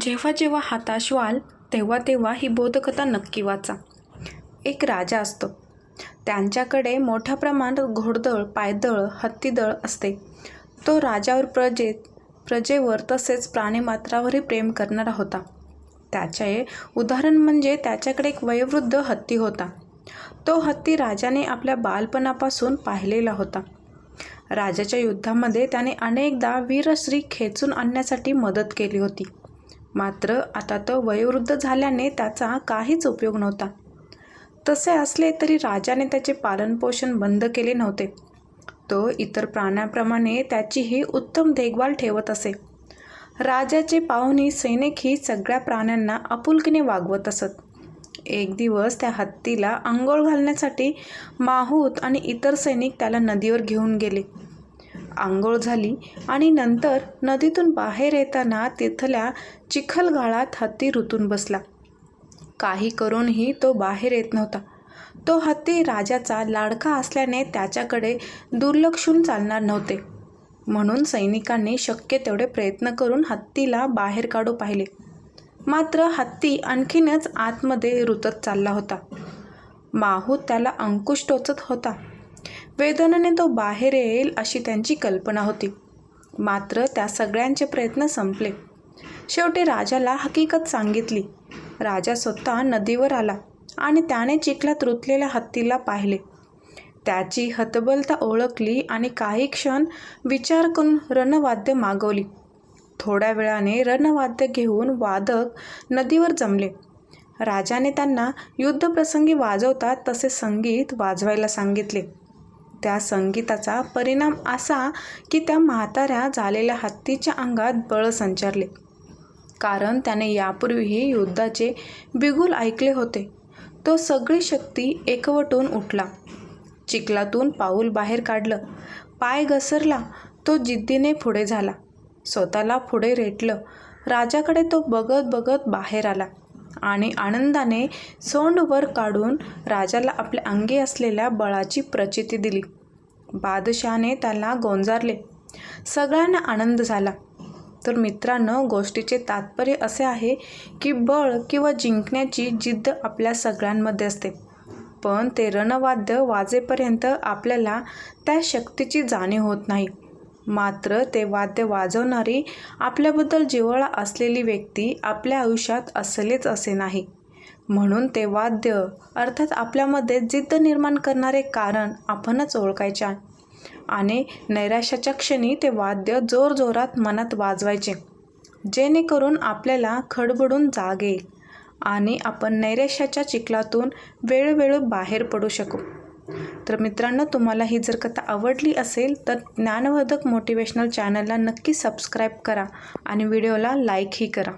जेव्हा जेव्हा हाताश व्हाल तेव्हा तेव्हा ही बोधकथा नक्की वाचा. एक राजा असतो. त्यांच्याकडे मोठ्या प्रमाणात घोडदळ पायदळ हत्तीदळ असते. तो राजावर प्रजेत प्रजेवर तसेच प्राणीमात्रावरही प्रेम करणारा होता. त्याचे उदाहरण म्हणजे त्याच्याकडे एक वयोवृद्ध हत्ती होता. तो हत्ती राजाने आपल्या बालपणापासून पाहिलेला होता. राजाच्या युद्धामध्ये त्याने अनेकदा वीरश्री खेचून आणण्यासाठी मदत केली होती. मात्र आता तो वयोवृद्ध झाल्याने त्याचा काहीच उपयोग नव्हता. तसे असले तरी राजाने त्याचे पालनपोषण बंद केले नव्हते. तो इतर प्राण्याप्रमाणे त्याचीही उत्तम देखभाल ठेवत असे. राजाचे पाहुणी सैनिकही सगळ्या प्राण्यांना आपुलकीने वागवत असत. एक दिवस त्या हत्तीला आंघोळ घालण्यासाठी माहूत आणि इतर सैनिक त्याला नदीवर घेऊन गेले. आंघोळ झाली आणि नंतर नदीतून बाहेर येताना तिथल्या चिखलगाळात हत्ती रुतून बसला. काही करूनही तो बाहेर येत नव्हता. तो हत्ती राजाचा लाडका असल्याने त्याच्याकडे दुर्लक्षून चालणार नव्हते. म्हणून सैनिकांनी शक्य तेवढे प्रयत्न करून हत्तीला बाहेर काढू पाहिले. मात्र हत्ती आणखीनच आतमध्ये रुतत चालला होता. माहू त्याला अंकुश टोचत होता. वेदनेने तो बाहेर येईल अशी त्यांची कल्पना होती. मात्र त्या सगळ्यांचे प्रयत्न संपले. शेवटी राजाला हकीकत सांगितली. राजा स्वतः नदीवर आला आणि त्याने चिखलात रुतलेल्या हत्तीला पाहिले. त्याची हतबलता ओळखली आणि काही क्षण विचार करून रणवाद्य मागवली. थोड्या वेळाने रणवाद्य घेऊन वादक नदीवर जमले. राजाने त्यांना युद्धप्रसंगी वाजवतात तसे संगीत वाजवायला सांगितले. त्या संगीताचा परिणाम असा की त्या म्हाताऱ्या झालेल्या हत्तीच्या अंगात बळ संचारले. कारण त्याने यापूर्वीही युद्धाचे बिगुल ऐकले होते. तो सगळी शक्ती एकवटून उठला. चिखलातून पाऊल बाहेर काढलं. पाय घसरला. तो जिद्दीने पुढे झाला. स्वतःला पुढे रेटलं. राजाकडे तो बघत बघत बाहेर आला. आणि आनंदाने सोंड वर काढून राजाला आपल्या अंगी असलेल्या बळाची प्रचिती दिली. बादशहाने त्याला गोंजारले. सगळ्यांना आनंद झाला. तर मित्रांनो गोष्टीचे तात्पर्य असे आहे की बळ किंवा जिंकण्याची जिद्द आपल्या सगळ्यांमध्ये असते. पण ते रणवाद्य वाजेपर्यंत आपल्याला त्या शक्तीची जाणीव होत नाही. मात्र ते वाद्य वाजवणारी आपल्याबद्दल जिव्हाळा असलेली व्यक्ती आपल्या आयुष्यात असलेच असे नाही. म्हणून ते वाद्य अर्थात आपल्यामध्ये जिद्द निर्माण करणारे कारण आपणच ओळखायचे. आणि नैराश्याच्या क्षणी ते वाद्य जोरजोरात मनात वाजवायचे. जेणेकरून आपल्याला खडबडून जाग येईल आणि आपण नैराश्याच्या चिखलातून वेळोवेळी बाहेर पडू शकू. तर मित्रांनो तुम्हाला ही जर कथा आवडली असेल तर ज्ञानवर्धक मोटिवेशनल चॅनलला नक्की सबस्क्राईब करा आणि व्हिडिओला लाईकही करा.